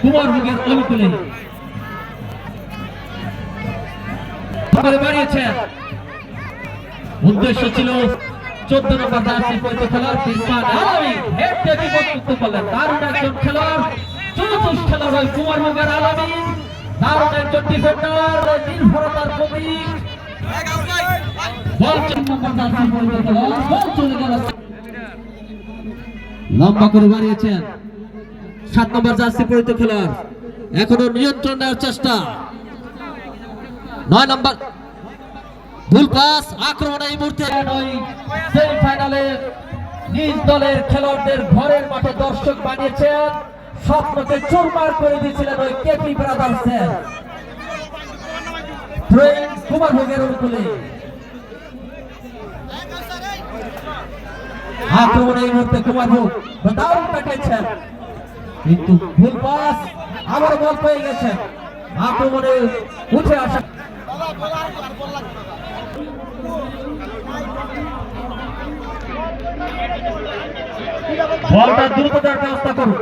কুমার ভোগের অনুকূলে উদ্দেশ্য ছিল চোদ্দ নম্বর দাসী পরিচিত খেলোয়াড় ইরফান আলমী। হেড থেকে করলেন, দারুণ একজন খেলোয়াড় চতুর্থ খেলোয়াড় কুমার আলমী। দারুণ একজন ডিফেন্ডার নির্ভরতার প্রতীক। বল চার নম্বর খেলোয়াড় বল চলে গেল। লম্বা করে বাড়িয়েছেন। সাত নম্বর জার্সি পরিচিত খেলোয়াড়। এখনও নিয়ন্ত্রণ নেওয়ার চেষ্টা। নয় নম্বর ভুল পাস, আক্রমণ এই মুহূর্তে সেমিফাইনালে নিজ দলের খেলোয়াড়দের ঘরের মাঠে দর্শক বানিয়েছেন। স্বপ্নকে চুরমার করে দিয়েছিলেন ওই কেপি ব্রাদার্সের কুমার ভোগের অনুকূলে। আক্রমণ এই মুহূর্তে কুমার ভোগ। দারুণ কাটিয়েছেন কিন্তু ভুল পাস আবার বল পেয়ে গেছেন। আক্রমণে উঠে আসা বলটা দ্রুত দেওয়ার ব্যবস্থা করুন।